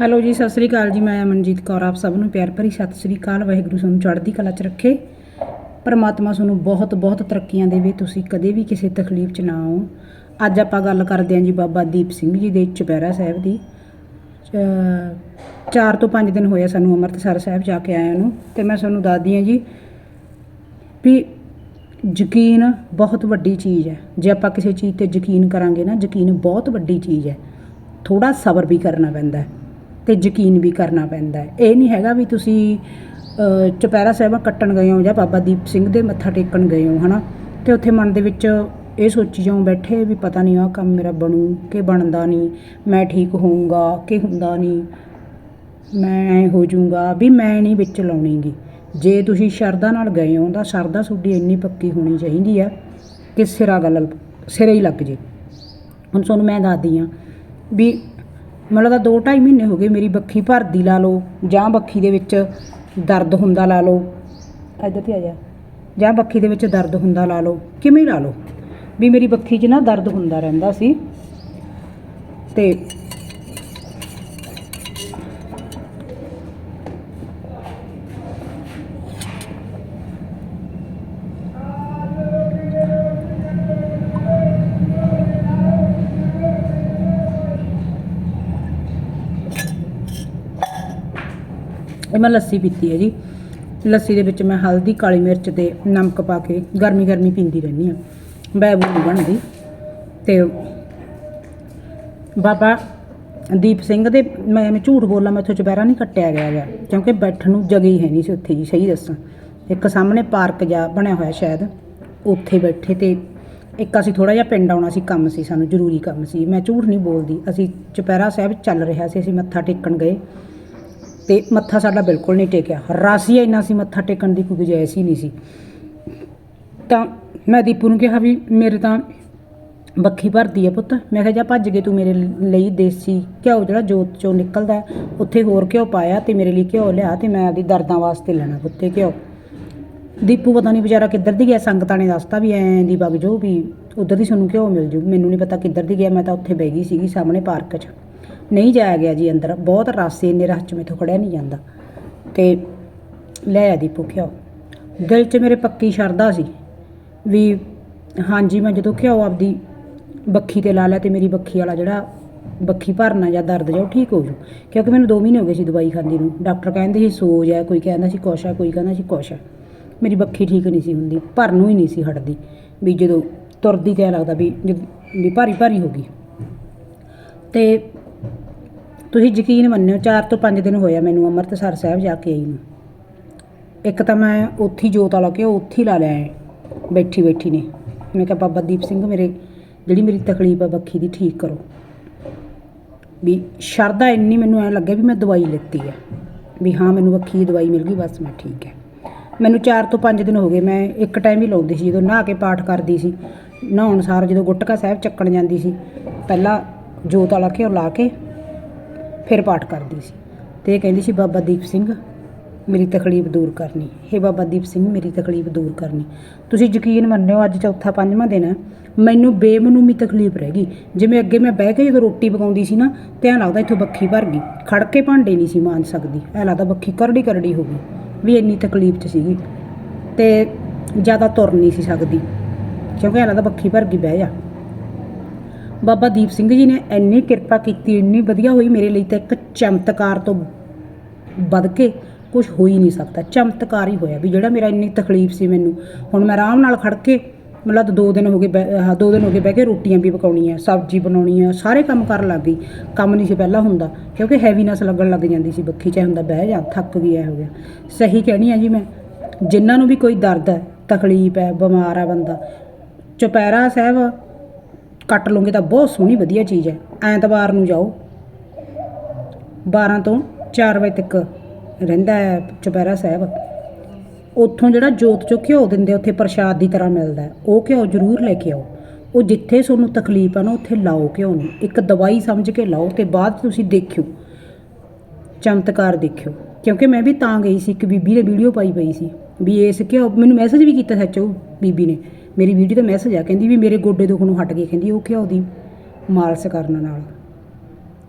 Hello ਜੀ, ਸਤਿ ਸ੍ਰੀ ਅਕਾਲ ਜੀ। ਮੈਂ ਅਮਨਜੀਤ ਕੌਰ, ਆਪ ਸਭ ਨੂੰ ਪਿਆਰ ਭਰੀ ਸਤਿ ਸ੍ਰੀ ਅਕਾਲ। ਵਾਹਿਗੁਰੂ ਸਾਨੂੰ ਚੜ੍ਹਦੀ ਕਲਾ 'ਚ ਰੱਖੇ। ਪਰਮਾਤਮਾ ਤੁਹਾਨੂੰ ਬਹੁਤ ਬਹੁਤ ਤਰੱਕੀਆਂ ਦੇਵੇ। ਤੁਸੀਂ ਕਦੇ ਵੀ ਕਿਸੇ ਤਕਲੀਫ 'ਚ ਨਾ ਆਓ। ਅੱਜ ਆਪਾਂ ਗੱਲ ਕਰਦੇ ਹਾਂ ਜੀ ਬਾਬਾ ਦੀਪ ਸਿੰਘ ਜੀ ਦੇ ਚੁਪਹਿਰਾ ਸਾਹਿਬ ਦੀ। 4 ਤੋਂ 5 ਦਿਨ ਹੋਇਆ ਸਾਨੂੰ ਅੰਮ੍ਰਿਤਸਰ ਸਾਹਿਬ ਜਾ ਕੇ ਆਇਆ ਨੂੰ ਤੇ ਮੈਂ ਤੁਹਾਨੂੰ ਦੱਸਦੀ ਹਾਂ ਜੀ ਵੀ ਯਕੀਨ ਬਹੁਤ ਵੱਡੀ ਚੀਜ਼ ਹੈ। ਜੇ ਆਪਾਂ ਕਿਸੇ ਚੀਜ਼ ਤੇ ਯਕੀਨ ਕਰਾਂਗੇ ਨਾ, ਯਕੀਨ ਬਹੁਤ ਵੱਡੀ ਚੀਜ਼ ਹੈ। ਥੋੜਾ ਸਬਰ ਵੀ ਕਰਨਾ ਪੈਂਦਾ ਹੈ। ਤੇ ਯਕੀਨ ਵੀ ਕਰਨਾ ਪੈਂਦਾ ਇਹ ਨਹੀਂ ਹੈਗਾ ਵੀ ਤੁਸੀਂ ਅ, ਚੁਪਹਿਰਾ ਸਾਹਿਬ ਕੱਟਣ ਗਏ ਹੋ ਜਾਂ ਬਾਬਾ ਦੀਪ ਸਿੰਘ ਦੇ ਮੱਥਾ ਟੇਕਣ ਗਏ ਹੋ ਹਨਾ? ਤੇ ਉੱਥੇ ਮਨ ਦੇ ਵਿੱਚ ਇਹ ਸੋਚੀ ਜਾਓ ਬੈਠੇ ਵੀ ਪਤਾ ਨਹੀਂ ਆਹ ਕੰਮ ਮੇਰਾ ਬਣੂ ਕਿ ਬਣਦਾ ਨਹੀਂ ਮੈਂ ਠੀਕ ਹੋਊਂਗਾ ਕਿ ਹੁੰਦਾ ਨਹੀਂ ਮੈਂ ਐ ਹੋ ਜਾਊਂਗਾ ਵੀ ਮੈਂ ਨਹੀਂ ਵਿੱਚ ਲਾਉਣੀਗੀ। ਜੇ ਤੁਸੀਂ ਸ਼ਰਧਾ ਨਾਲ ਗਏ ਹੋ ਤਾਂ ਸ਼ਰਧਾ ਤੁਹਾਡੀ ਇੰਨੀ ਪੱਕੀ ਹੋਣੀ ਚਾਹੀਦੀ ਆ ਕਿ ਸਿਰਾ ਗੱਲ ਸਿਰੇ ਹੀ ਲੱਗ ਜੇ। ਹੁਣ ਤੁਹਾਨੂੰ ਮੈਂ ਦੱਸਦੀ ਆ ਵੀ ਮੈਨੂੰ ਲੱਗਦਾ 2.5 ਮਹੀਨੇ ਹੋ ਗਏ ਮੇਰੀ ਬੱਖੀ ਭਰਦੀ ਲਾ ਲਓ, ਜਾਂ ਬੱਖੀ ਦੇ ਵਿੱਚ ਦਰਦ ਹੁੰਦਾ ਲਾ ਲਓ। ਇੱਧਰ ਤੇ ਆ ਜਾ। ਜਾਂ ਬੱਖੀ ਦੇ ਵਿੱਚ ਦਰਦ ਹੁੰਦਾ ਲਾ ਲਓ, ਕਿਵੇਂ ਲਾ ਲਓ? ਵੀ ਮੇਰੀ ਬੱਖੀ 'ਚ ਨਾ ਦਰਦ ਹੁੰਦਾ ਰਹਿੰਦਾ ਸੀ। ਤੇ ਇਹ ਮੈਂ ਲੱਸੀ ਪੀਤੀ ਹੈ ਜੀ। ਲੱਸੀ ਦੇ ਵਿੱਚ ਮੈਂ ਹਲਦੀ, ਕਾਲੀ ਮਿਰਚ ਤੇ ਨਮਕ ਪਾ ਕੇ ਗਰਮੀ ਗਰਮੀ ਪੀਂਦੀ ਰਹਿੰਦੀ ਆ ਬੈਬੂ ਨਹੀਂ ਬਣਦੀ। ਤੇ ਬਾਬਾ ਦੀਪ ਸਿੰਘ ਦੇ ਮੈਂ ਮੈਂ ਝੂਠ ਬੋਲਾਂ, ਮੈਥੋਂ ਚੁਪਹਿਰਾ ਨਹੀਂ ਕੱਟਿਆ ਗਿਆ ਗਾ ਕਿਉਂਕਿ ਬੈਠਣ ਨੂੰ ਜਗ੍ਹਾ ਹੀ ਹੈ ਨਹੀਂ ਸੀ ਉੱਥੇ ਜੀ, ਸਹੀ ਦੱਸਾਂ। ਇੱਕ ਸਾਹਮਣੇ ਪਾਰਕ ਜਾ ਬਣਿਆ ਹੋਇਆ ਸ਼ਾਇਦ, ਉੱਥੇ ਬੈਠੇ ਤੇ ਇੱਕ ਅਸੀਂ ਥੋੜਾ ਜਿਹਾ ਪਿੰਡ ਆਉਣਾ ਸੀ, ਕੰਮ ਸੀ, ਸਾਨੂੰ ਜ਼ਰੂਰੀ ਕੰਮ ਸੀ। ਮੈਂ ਝੂਠ ਨਹੀਂ ਬੋਲਦੀ। ਅਸੀਂ ਚੁਪਹਿਰਾ ਸਾਹਿਬ ਚੱਲ ਰਿਹਾ ਸੀ, ਅਸੀਂ ਮੱਥਾ ਟੇਕਣ ਗਏ। ਤੇ ਮੱਥਾ ਸਾਡਾ ਬਿਲਕੁਲ ਨਹੀਂ ਟੇਕਿਆ। ਰਾਸੀ ਇੰਨਾ ਸੀ ਮੱਥਾ ਟੇਕਣ ਦੀ ਕੋਈ ਗੁਜਾਇਸ਼ ਹੀ ਨਹੀਂ ਸੀ। ਤਾਂ ਮੈਂ ਦੀਪੂ ਨੂੰ ਕਿਹਾ ਵੀ ਮੇਰੇ ਤਾਂ ਬੱਖੀ ਭਰਦੀ ਆ ਪੁੱਤ। ਮੈਂ ਕਿਹਾ, ਜਾ ਭੱਜ ਗਏ ਤੂੰ ਮੇਰੇ ਲਈ ਦੇਸੀ ਘਿਓ, ਜਿਹੜਾ ਜੋਤ ਚੋਂ ਨਿਕਲਦਾ ਉੱਥੇ ਹੋਰ ਘਿਓ ਪਾਇਆ ਤੇ ਮੇਰੇ ਲਈ ਘਿਓ ਲਿਆ ਤੇ ਮੈਂ ਆਪਦੀ ਦਰਦਾਂ ਵਾਸਤੇ ਲੈਣਾ ਪੁੱਤੇ ਘਿਓ। ਦੀਪੂ ਪਤਾ ਨਹੀਂ ਵਿਚਾਰਾ ਕਿੱਧਰ ਦੀ ਗਿਆ। ਸੰਗਤਾਂ ਨੇ ਦੱਸਤਾ ਵੀ ਐਂ ਦੀ ਵਗ ਜਾਓ ਵੀ ਉਧਰ ਦੀ ਤੁਹਾਨੂੰ ਘਿਓ ਮਿਲ ਜੂ। ਮੈਨੂੰ ਨਹੀਂ ਪਤਾ ਕਿੱਧਰ ਦੀ ਗਿਆ। ਮੈਂ ਤਾਂ ਉੱਥੇ ਬਹਿ ਗਈ ਸੀਗੀ ਸਾਹਮਣੇ ਪਾਰਕ 'ਚ। ਨਹੀਂ ਜਾਇਆ ਗਿਆ ਜੀ ਅੰਦਰ। ਬਹੁਤ ਰਸ ਇੰਨੇ ਰਸ 'ਚ ਮੈਥੋਂ ਖੜਿਆ ਨਹੀਂ ਜਾਂਦਾ। ਤੇ ਲੈ ਆ ਦੀਪੂ ਘਿਓ। ਦਿਲ 'ਚ ਮੇਰੇ ਪੱਕੀ ਸ਼ਰਧਾ ਸੀ ਵੀ ਹਾਂਜੀ, ਮੈਂ ਜਦੋਂ ਘਿਓ ਆਪਦੀ ਬੱਖੀ ਤੇ ਲਾ ਲਿਆ ਤੇ ਮੇਰੀ ਬੱਖੀ ਵਾਲਾ ਜਿਹੜਾ ਬੱਖੀ ਭਰਨਾ ਜਾਂ ਦਰਦ ਜਾਂ ਉਹ ਠੀਕ ਹੋ ਜੂ ਕਿਉਂਕਿ ਮੈਨੂੰ 2 ਮਹੀਨੇ ਹੋ ਗਏ ਸੀ ਦਵਾਈ ਖਾਂਦੀ ਨੂੰ। ਡਾਕਟਰ ਕਹਿੰਦੇ ਸੀ ਸੋਜ ਹੈ ਕੋਈ ਕਹਿੰਦਾ ਸੀ ਕੁਛ ਹੈ ਕੋਈ ਕਹਿੰਦਾ ਸੀ ਕੁਛ ਹੈ ਮੇਰੀ ਬੱਖੀ ਠੀਕ ਨਹੀਂ ਸੀ ਹੁੰਦੀ, ਭਰਨ ਨੂੰ ਹੀ ਨਹੀਂ ਸੀ ਹਟਦੀ। ਵੀ ਜਦੋਂ ਤੁਰਦੀ ਤੇ ਐਂ ਲੱਗਦਾ ਵੀ ਜਦ- ਵੀ ਭਾਰੀ ਭਾਰੀ ਹੋ ਗਈ। ਤੇ ਤੁਸੀਂ ਯਕੀਨ ਮੰਨਿਓ 4 ਤੋਂ 5 ਦਿਨ ਹੋਇਆ ਮੈਨੂੰ ਅੰਮ੍ਰਿਤਸਰ ਸਾਹਿਬ ਜਾ ਕੇ ਆਈ ਨੂੰ। ਇੱਕ ਤਾਂ ਮੈਂ ਉੱਥੇ ਜੋਤ ਵਾਲਾ ਕਿ ਉੱਥੇ ਹੀ ਲਾ ਲਿਆ ਬੈਠੀ ਬੈਠੀ ਨੇ। ਮੈਂ ਕਿਹਾ, ਬਾਬਾ ਦੀਪ ਸਿੰਘ ਮੇਰੇ, ਜਿਹੜੀ ਮੇਰੀ ਤਕਲੀਫ ਆ ਬੱਖੀ ਦੀ ਠੀਕ ਕਰੋ। ਵੀ ਸ਼ਰਧਾ ਇੰਨੀ ਮੈਨੂੰ ਐ ਲੱਗਿਆ ਵੀ ਮੈਂ ਦਵਾਈ ਲਿੱਤੀ ਹੈ ਵੀ ਹਾਂ, ਮੈਨੂੰ ਬੱਖੀ ਦੀ ਦਵਾਈ ਮਿਲ ਗਈ, ਬਸ ਮੈਂ ਠੀਕ ਹੈ ਮੈਨੂੰ 4 ਤੋਂ 5 ਦਿਨ ਹੋ ਗਏ, ਮੈਂ ਇੱਕ ਟਾਈਮ ਹੀ ਲਾਉਂਦੀ ਸੀ, ਜਦੋਂ ਨਹਾ ਕੇ ਪਾਠ ਕਰਦੀ ਸੀ। ਨਹਾਉਣ ਸਾਰ ਜਦੋਂ ਗੁੱਟਕਾ ਸਾਹਿਬ ਚੱਕਣ ਜਾਂਦੀ ਸੀ, ਪਹਿਲਾਂ ਜੋਤ ਵਾਲਾ ਘਿਓ ਲਾ ਕੇ ਫਿਰ ਪਾਠ ਕਰਦੀ ਸੀ ਤੇ ਇਹ ਕਹਿੰਦੀ ਸੀ, ਬਾਬਾ ਦੀਪ ਸਿੰਘ, ਮੇਰੀ ਤਕਲੀਫ ਦੂਰ ਕਰਨੀ। ਹੇ ਬਾਬਾ ਦੀਪ ਸਿੰਘ, ਮੇਰੀ ਤਕਲੀਫ ਦੂਰ ਕਰਨੀ। ਤੁਸੀਂ ਯਕੀਨ ਮੰਨਿਓ, ਅੱਜ ਚੌਥਾ ਪੰਜਵਾਂ ਦਿਨ ਹੈ। ਮੈਨੂੰ ਬੇਮਨੂਮੀ ਤਕਲੀਫ ਰਹਿ ਗਈ। ਜਿਵੇਂ ਅੱਗੇ ਮੈਂ ਬਹਿ ਕੇ ਜਦੋਂ ਰੋਟੀ ਪਕਾਉਂਦੀ ਸੀ ਨਾ, ਧਿਆਨ ਲੱਗਦਾ ਇੱਥੋਂ ਬੱਖੀ ਭਰ ਗਈ। ਖੜ ਕੇ ਭਾਂਡੇ ਨਹੀਂ ਸੀ ਮਾਂਜ ਸਕਦੀ। ਐਂ ਲੱਗਦਾ ਬੱਖੀ ਕਰੜੀ ਕਰੜੀ ਹੋ ਗਈ, ਵੀ ਇੰਨੀ ਤਕਲੀਫ 'ਚ ਸੀਗੀ। ਤੇ ਜ਼ਿਆਦਾ ਤੁਰ ਨਹੀਂ ਸੀ ਸਕਦੀ। ਕਿਉਂਕਿ ਐਂ ਲੱਗਦਾ ਬੱਖੀ ਭਰ ਗਈ, ਬਹਿ ਜਾ। ਬਾਬਾ ਦੀਪ ਸਿੰਘ ਜੀ ਨੇ ਇੰਨੀ ਕਿਰਪਾ ਕੀਤੀ, ਇੰਨੀ ਵਧੀਆ ਹੋਈ ਮੇਰੇ ਲਈ ਤਾਂ ਇੱਕ ਚਮਤਕਾਰ ਤੋਂ ਵੱਧ ਕੇ ਕੁਝ ਹੋ ਹੀ ਨਹੀਂ ਸਕਦਾ। ਚਮਤਕਾਰ ਹੀ ਹੋਇਆ ਵੀ ਜਿਹੜਾ ਮੇਰਾ ਇੰਨੀ ਤਕਲੀਫ ਸੀ ਮੈਨੂੰ। ਹੁਣ ਮੈਂ ਆਰਾਮ ਨਾਲ ਖੜ ਕੇ ਮਤਲਬ ਦੋ ਦਿਨ ਹੋ ਗਏ ਬਹਿ- ਦੋ ਦਿਨ ਹੋ ਗਏ ਬਹਿ ਕੇ ਰੋਟੀਆਂ ਵੀ ਪਕਾਉਣੀਆਂ, ਸਬਜ਼ੀ ਬਣਾਉਣੀ ਆ ਸਾਰੇ ਕੰਮ ਕਰਨ ਲੱਗ ਗਈ। ਕੰਮ ਨਹੀਂ ਸੀ ਪਹਿਲਾਂ ਹੁੰਦਾ, ਕਿਉਂਕਿ ਹੈਵੀਨੈਸ ਲੱਗਣ ਲੱਗ ਜਾਂਦੀ ਸੀ ਬੱਖੀ, ਚਾਹੇ ਹੁੰਦਾ ਬਹਿ ਜਾ, ਥੱਕ ਗਈ ਐ ਹੋ ਗਿਆ। ਸਹੀ ਕਹਿਣੀ ਆ ਜੀ ਮੈਂ, ਜਿਨ੍ਹਾਂ ਨੂੰ ਵੀ ਕੋਈ ਦਰਦ ਹੈ ਤਕਲੀਫ ਹੈ ਬਿਮਾਰ ਆ ਬੰਦਾ, ਚੁਪਹਿਰਾ ਸਾਹਿਬ ਕੱਟ ਲਓਗੇ ਤਾਂ ਬਹੁਤ ਸੋਹਣੀ ਵਧੀਆ ਚੀਜ਼ ਹੈ। ਐਤਵਾਰ ਨੂੰ ਜਾਓ। 12 ਤੋਂ 4 ਵਜੇ ਤੱਕ ਰਹਿੰਦਾ ਹੈ ਚੁਪਹਿਰਾ ਸਾਹਿਬ। ਉੱਥੋਂ ਜਿਹੜਾ ਜੋਤ ਚੋਂ ਘਿਓ ਦਿੰਦੇ ਉੱਥੇ ਪ੍ਰਸ਼ਾਦ ਦੀ ਤਰ੍ਹਾਂ ਮਿਲਦਾ ਉਹ ਘਿਓ ਜ਼ਰੂਰ ਲੈ ਕੇ ਆਓ। ਉਹ ਜਿੱਥੇ ਤੁਹਾਨੂੰ ਤਕਲੀਫ ਆ ਨਾ, ਉੱਥੇ ਲਾਓ ਘਿਓ ਨੂੰ। ਇੱਕ ਦਵਾਈ ਸਮਝ ਕੇ ਲਾਓ ਤੇ ਬਾਅਦ ਤੁਸੀਂ ਦੇਖਿਓ। ਚਮਤਕਾਰ ਦੇਖਿਓ। ਕਿਉਂਕਿ ਮੈਂ ਵੀ ਤਾਂ ਗਈ ਸੀ, ਇੱਕ ਬੀਬੀ ਨੇ ਵੀਡੀਓ ਪਾਈ ਪਈ ਸੀ। ਵੀ ਇਸ ਘਿਓ, ਮੈਨੂੰ ਮੈਸੇਜ ਵੀ ਕੀਤਾ ਸੱਚੋ ਬੀਬੀ ਨੇ। ਮੇਰੀ ਵੀਡੀਓ ਦਾ ਮੈਸੇਜ ਆ, ਕਹਿੰਦੀ ਵੀ ਮੇਰੇ ਗੋਡੇ ਦੁੱਖ ਨੂੰ ਹਟ ਗਏ ਕਹਿੰਦੀ ਉਹ ਘਿਓ ਦੀ ਮਾਲਸ਼ ਕਰਨ ਨਾਲ।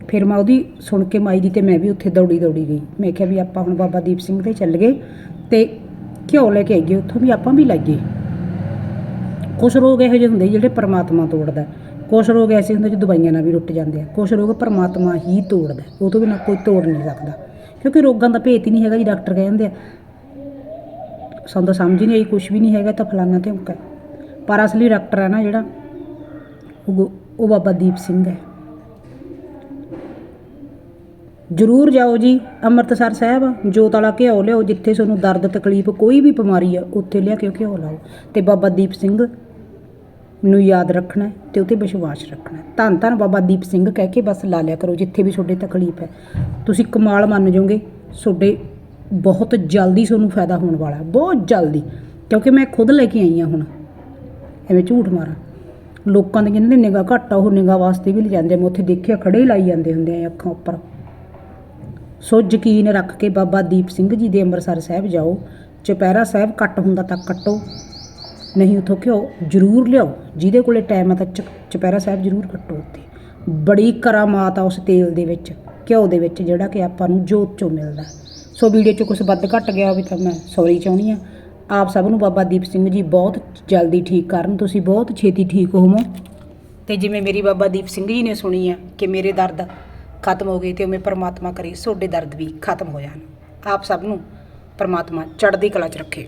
ਫਿਰ ਮੈਂ ਉਹਦੀ ਸੁਣ ਕੇ ਮਾਈ ਦੀ ਤੇ ਮੈਂ ਵੀ ਉੱਥੇ ਦੌੜੀ ਦੌੜੀ ਗਈ। ਮੈਂ ਕਿਹਾ ਵੀ ਆਪਾਂ ਹੁਣ ਬਾਬਾ ਦੀਪ ਸਿੰਘ ਦੇ ਚੱਲ ਗਏ ਤੇ ਘਿਓ ਲੈ ਕੇ ਆਈਏ, ਉੱਥੋਂ ਵੀ ਆਪਾਂ ਵੀ ਲਾਈਏ। ਕੁਛ ਰੋਗ ਇਹੋ ਜਿਹੇ ਹੁੰਦੇ ਜਿਹੜੇ ਪਰਮਾਤਮਾ ਤੋੜਦਾ ਕੁਛ ਰੋਗ ਐਸੇ ਹੁੰਦੇ ਜੋ ਦਵਾਈਆਂ ਨਾਲ ਵੀ ਰੁੱਟ ਜਾਂਦੇ ਆ। ਕੁਛ ਰੋਗ ਪਰਮਾਤਮਾ ਹੀ ਤੋੜਦਾ ਉਹ ਤੋਂ ਬਿਨਾਂ ਕੋਈ ਤੋੜ ਨਹੀਂ ਸਕਦਾ। ਕਿਉਂਕਿ ਰੋਗਾਂ ਦਾ ਭੇਤ ਹੀ ਨਹੀਂ ਹੈਗਾ ਜੀ, ਡਾਕਟਰ ਕਹਿੰਦੇ ਆ। ਸਾਨੂੰ ਤਾਂ ਸਮਝ ਹੀ ਨਹੀਂ ਆਈ, ਕੁਛ ਵੀ ਨਹੀਂ ਹੈਗਾ ਤਾਂ ਫਲਾਨਾ ਤੇ ਪਰ ਅਸਲੀ ਡਾਕਟਰ ਹੈ ਨਾ ਜਿਹੜਾ, ਉਹ ਗੁ- ਉਹ ਬਾਬਾ ਦੀਪ ਸਿੰਘ ਹੈ। ਜਰੂਰ ਜਾਓ ਜੀ, ਅੰਮ੍ਰਿਤਸਰ ਸਾਹਿਬ, ਜੋਤ ਵਾਲਾ ਘਿਓ ਲਿਓ ਜਿੱਥੇ ਤੁਹਾਨੂੰ ਦਰਦ, ਤਕਲੀਫ, ਕੋਈ ਵੀ ਬਿਮਾਰੀ ਆ, ਉੱਥੇ ਲਿਆ ਕੇ ਉਹ ਘਿਓ ਲਾਓ। ਤੇ ਬਾਬਾ ਦੀਪ ਸਿੰਘ ਨੂੰ ਯਾਦ ਰੱਖਣਾ ਹੈ ਤੇ ਉਤੇ ਵਿਸ਼ਵਾਸ ਰੱਖਣਾ ਧੰਨ ਧੰਨ ਬਾਬਾ ਦੀਪ ਸਿੰਘ ਕਹਿ ਕੇ ਬਸ ਲਾ ਲਿਆ ਕਰੋ, ਜਿੱਥੇ ਵੀ ਤੁਹਾਡੇ ਤਕਲੀਫ ਹੈ। ਤੁਸੀਂ ਕਮਾਲ ਮੰਨ ਜਾਓਗੇ, ਤੁਹਾਡੇ ਬਹੁਤ ਜਲਦੀ ਤੁਹਾਨੂੰ ਫਾਇਦਾ ਹੋਣ ਵਾਲਾ ਬਹੁਤ ਜਲਦੀ। ਕਿਉਂਕਿ ਮੈਂ ਖੁਦ ਲੈ ਕੇ ਆਈ ਹਾਂ ਹੁਣ। ਐਵੇਂ ਝੂਠ ਮਾਰਾਂ। ਲੋਕਾਂ ਦੀ ਜਿਹਨਾਂ ਦੀ ਨਿਗਾਹ ਘੱਟ ਆ, ਉਹ ਨਿਗਾਹ ਵਾਸਤੇ ਵੀ ਲਿਜਾਂਦੇ ਮੈਂ ਉੱਥੇ ਦੇਖਿਆ ਖੜੇ ਹੀ ਲਾਈ ਜਾਂਦੇ ਹੁੰਦੇ ਆ ਅੱਖਾਂ ਉੱਪਰ। ਸੋ ਯਕੀਨ ਰੱਖ ਕੇ ਬਾਬਾ ਦੀਪ ਸਿੰਘ ਜੀ ਦੇ ਅੰਮ੍ਰਿਤਸਰ ਸਾਹਿਬ ਜਾਓ। ਚੁਪਹਿਰਾ ਸਾਹਿਬ ਕੱਟ ਹੁੰਦਾ ਤਾਂ ਕੱਟੋ। ਨਹੀਂ ਉਥੋਂ ਘਿਓ ਜ਼ਰੂਰ ਲਿਆਓ। ਜਿਹਦੇ ਕੋਲੇ ਟਾਈਮ ਹੈ ਤਾਂ ਚ- ਚੁਪਹਿਰਾ ਸਾਹਿਬ ਜ਼ਰੂਰ ਕੱਟੋ ਉੱਥੇ। ਬੜੀ ਕਰਾਮਾਤ ਆ ਉਸ ਤੇਲ ਦੇ ਵਿੱਚ, ਘਿਓ ਦੇ ਵਿੱਚ, ਜਿਹੜਾ ਕਿ ਆਪਾਂ ਨੂੰ ਜੋਤ ਚੋਂ ਮਿਲਦਾ। ਸੋ ਵੀਡੀਓ 'ਚ ਕੁਝ ਵੱਧ ਘੱਟ ਗਿਆ ਹੋਵੇ ਤਾਂ ਮੈਂ ਸੌਰੀ ਚਾਹੁੰਦੀ ਆ ਆਪ ਸਭ ਨੂੰ ਬਾਬਾ ਦੀਪ ਸਿੰਘ ਜੀ ਬਹੁਤ ਜਲਦੀ ਠੀਕ ਕਰਨ, ਤੁਸੀਂ ਬਹੁਤ ਛੇਤੀ ਠੀਕ ਹੋਵੋ। ਤੇ ਜਿਵੇਂ ਮੇਰੀ ਬਾਬਾ ਦੀਪ ਸਿੰਘ ਜੀ ਨੇ ਸੁਣੀ ਆ ਕਿ ਮੇਰੇ ਦਰਦ ਖਤਮ ਹੋ ਗਏ ਤੇ ਉਵੇਂ ਪਰਮਾਤਮਾ ਕਰੇ ਤੁਹਾਡੇ ਦਰਦ ਵੀ ਖਤਮ ਹੋ ਜਾਣ। ਆਪ ਸਭ ਨੂੰ ਪਰਮਾਤਮਾ ਚੜ੍ਹਦੀ ਕਲਾ 'ਚ ਰੱਖੇ।